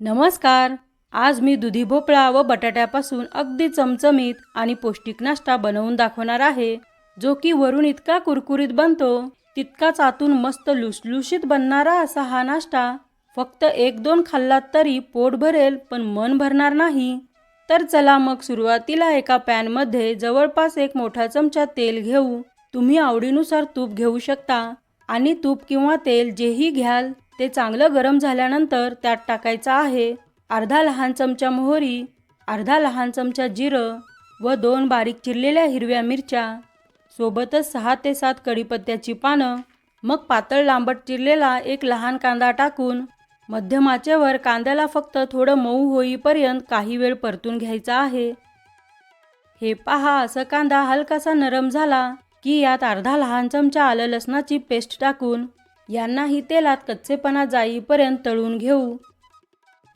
नमस्कार. आज मी दुधी भोपळा व बटाट्यापासून अगदी चमचमीत आणि पौष्टिक नाश्ता बनवून दाखवणार आहे जो की वरून इतका कुरकुरीत बनतो तितकाच आतून मस्त लुसलुशीत बनणारा असा हा नाश्ता फक्त एक दोन खाल्लात तरी पोट भरेल पण मन भरणार नाही. तर चला मग सुरुवातीला एका पॅनमध्ये जवळपास एक मोठा चमचा तेल घेऊ. तुम्ही आवडीनुसार तूप घेऊ शकता. आणि तूप किंवा तेल जेही घ्याल ते चांगलं गरम झाल्यानंतर त्यात टाकायचं आहे अर्धा लहान चमचा मोहरी अर्धा लहान चमचा जिरं व दोन बारीक चिरलेल्या हिरव्या मिरच्या. सोबतच सहा ते सात कढीपत्त्याची पानं मग पातळ लांबट चिरलेला एक लहान कांदा टाकून मध्यमाचेवर कांद्याला फक्त थोडं मऊ होईपर्यंत काही वेळ परतून घ्यायचा आहे. हे पहा असं कांदा हलकासा नरम झाला. की यात अर्धा लहान चमचा आलं लसणाची पेस्ट टाकून यांनाही तेलात कच्चेपणा जाईपर्यंत तळून घेऊ.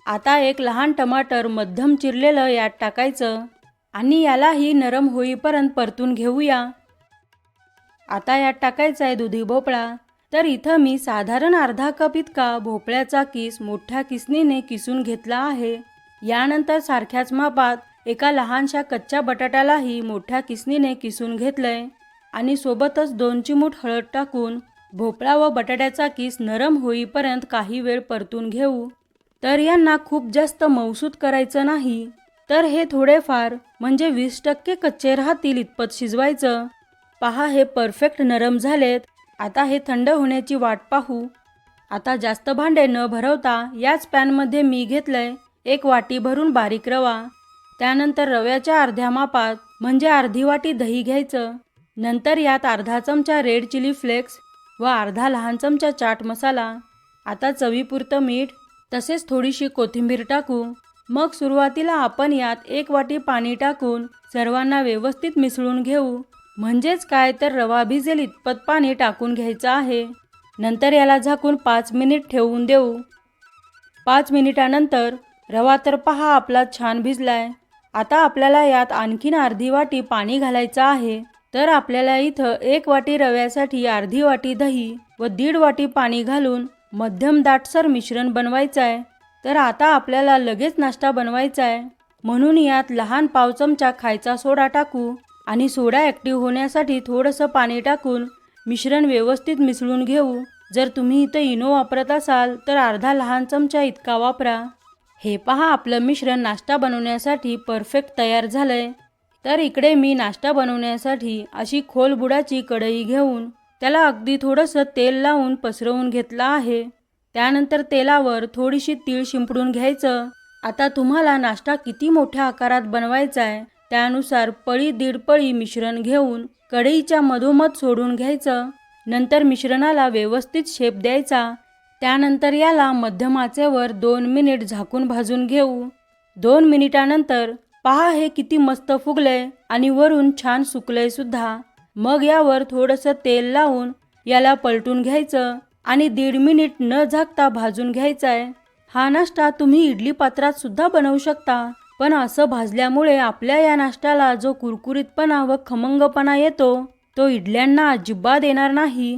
आता एक लहान टमाटर मध्यम चिरलेलं यात टाकायचं आणि यालाही नरम होईपर्यंत परतून घेऊया. आता यात टाकायचा आहे दुधी भोपळा. तर इथं मी साधारण अर्धा कप इतका भोपळ्याचा किस मोठ्या किसनीने किसून घेतला आहे. यानंतर सारख्याच मापात एका लहानशा कच्च्या बटाट्यालाही मोठ्या किसनीने किसून घेतलंय. आणि सोबतच दोन चिमूट हळद टाकून भोपळा व बटाट्याचा किस नरम होईपर्यंत काही वेळ परतून घेऊ. तर यांना खूप जास्त मौसूद करायचं नाही. तर हे थोडेफार म्हणजे वीस टक्के कच्चे राहतील इतपत शिजवायचं. पहा हे परफेक्ट नरम झालेत. आता हे थंड होण्याची वाट पाहू. आता जास्त भांडे न भरवता याच पॅनमध्ये मी घेतलंय. एक वाटी भरून बारीक रवा. त्यानंतर रव्याच्या अर्ध्या मापात म्हणजे अर्धी वाटी दही घ्यायचं. नंतर यात अर्धा चमचा रेड चिली फ्लेक्स व अर्धा लहान चमचा चाट मसाला आता चवीपुरतं मीठ तसेच थोडीशी कोथिंबीर टाकू. मग सुरुवातीला आपण यात एक वाटी पाणी टाकून सर्वांना व्यवस्थित मिसळून घेऊ. म्हणजेच काय तर रवा भिजेल इतपत पाणी टाकून घ्यायचं आहे. नंतर याला झाकून पाच मिनिट ठेवून देऊ. पाच मिनिटानंतर रवा तर पहा आपला छान भिजलाय. आता आपल्याला यात आणखीन अर्धी वाटी पाणी घालायचं आहे. तर आपल्याला इथं एक वाटी रव्यासाठी अर्धी वाटी दही व दीड वाटी पाणी घालून मध्यम दाटसर मिश्रण बनवायचं आहे तर आता आपल्याला लगेच नाश्ता बनवायचा आहे म्हणून यात लहान पाव चमचा खायचा सोडा टाकू आणि सोडा ॲक्टिव्ह होण्यासाठी थोडंसं पाणी टाकून मिश्रण व्यवस्थित मिसळून घेऊ. जर तुम्ही इथं इनो वापरत असाल तर अर्धा लहान चमचा इतका वापरा. हे पहा आपलं मिश्रण नाश्ता बनवण्यासाठी परफेक्ट तयार झालंय. तर इकडे मी नाश्ता बनवण्यासाठी अशी खोल बुडाची कढई घेऊन त्याला अगदी थोडंसं तेल लावून पसरवून घेतलं आहे. त्यानंतर तेलावर थोडीशी तीळ शिंपडून घ्यायचं. आता तुम्हाला नाश्ता किती मोठ्या आकारात बनवायचा आहे त्यानुसार पळी दीड पळी मिश्रण घेऊन कढईच्या मधोमध सोडून घ्यायचं. नंतर मिश्रणाला व्यवस्थित शेप द्यायचा. त्यानंतर याला मध्यमाचेवर दोन मिनिट झाकून भाजून घेऊ. दोन मिनिटानंतर पहा हे किती मस्त फुगलंय आणि वरून छान सुकलंय सुद्धा. मग यावर थोडंसं तेल लावून याला पलटून घ्यायचं आणि दीड मिनिट न झाकता भाजून घ्यायचा आहे हा नाश्ता तुम्ही इडली पात्रात सुद्धा बनवू शकता पण असं भाजल्यामुळे आपल्या या नाश्त्याला जो कुरकुरीतपणा व खमंगपणा येतो तो इडल्यांना अजिबात येणार नाही.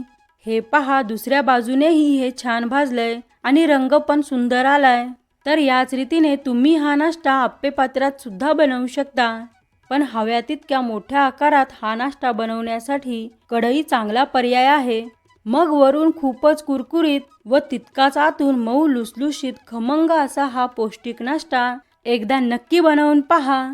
हे पहा दुसऱ्या बाजूनेही हे छान भाजलंय आणि रंग पण सुंदर आलाय. तर याच रीतीने तुम्ही हा नाश्ता आप्पे पात्रात सुद्धा बनवू शकता. पण हव्या तितक्या मोठ्या आकारात हा नाश्ता बनवण्यासाठी कढई चांगला पर्याय आहे. मग वरून खूपच कुरकुरीत व तितकाच आतून मऊ लुसलुशीत खमंग असा हा पौष्टिक नाश्ता एकदा नक्की बनवून पहा.